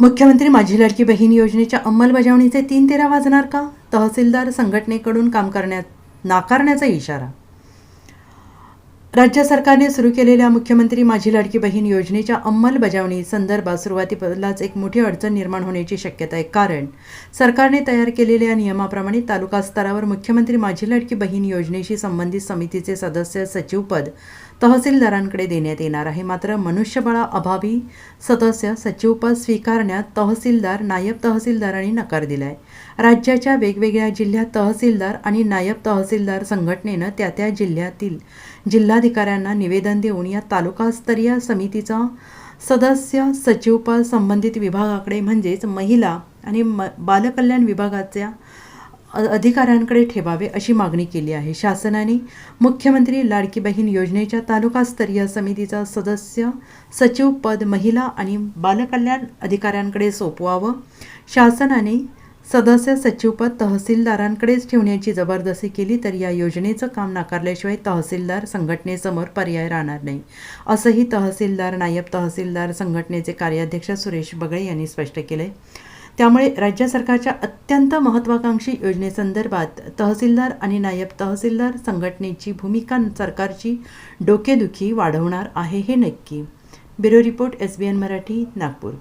मुख्यमंत्री माझी लाडकी बहीण योजनेच्या अंमलबजावणीचे तीन तेरा वाजणार का? तहसीलदार संघटनेकडून काम करण्यात नाकारण्याचा इशारा. राज्य सरकारने सुरू केलेल्या मुख्यमंत्री माझी लाडकी बहीण योजनेच्या अंमलबजावणी संदर्भात सुरुवातीलाच एक मोठी अडचण निर्माण होण्याची शक्यता आहे. कारण सरकारने तयार केलेल्या नियमाप्रमाणे तालुका स्तरावर मुख्यमंत्री माझी लाडकी बहीण योजनेशी संबंधित समितीचे सदस्य सचिवपद तहसीलदारांकडे देण्यात येणार आहे. मात्र मनुष्यबळाअभावी सदस्य सचिवपद स्वीकारण्यात तहसीलदार नायब तहसीलदारांनी नकार दिलाय. राज्याच्या वेगवेगळ्या जिल्ह्यात तहसीलदार आणि नायब तहसीलदार संघटनेनं त्या त्या जिल्ह्यातील जिल्हाधिकाऱ्यांना निवेदन देऊन या तालुकास्तरीय समितीचा सदस्य सचिवपद संबंधित विभागाकडे म्हणजेच महिला आणि म बालकल्याण विभागाच्या अधिकाऱ्यांकडे ठेवावे अशी मागणी केली आहे. शासनाने मुख्यमंत्री लाडकी बहीण योजनेच्या तालुकास्तरीय समितीचा सदस्य सचिव पद महिला आणि बालकल्याण अधिकाऱ्यांकडे सोपवावं. शासनाने सदस्य सचिवपद तहसीलदारांकडेच ठेवण्याची जबरदस्ती केली तर या योजनेचं काम नाकारल्याशिवाय तहसीलदार संघटनेसमोर पर्याय राहणार नाही. असंही तहसीलदार नायब तहसीलदार संघटनेचे कार्याध्यक्ष सुरेश बगळे यांनी स्पष्ट केले त्यामुळे राज्य सरकारच्या अत्यंत महत्त्वाकांक्षी योजनेसंदर्भात तहसीलदार आणि नायब तहसीलदार संघटनेची भूमिका सरकारची डोकेदुखी वाढवणार आहे हे नक्की. Bureau report S B N Marathi Nagpur.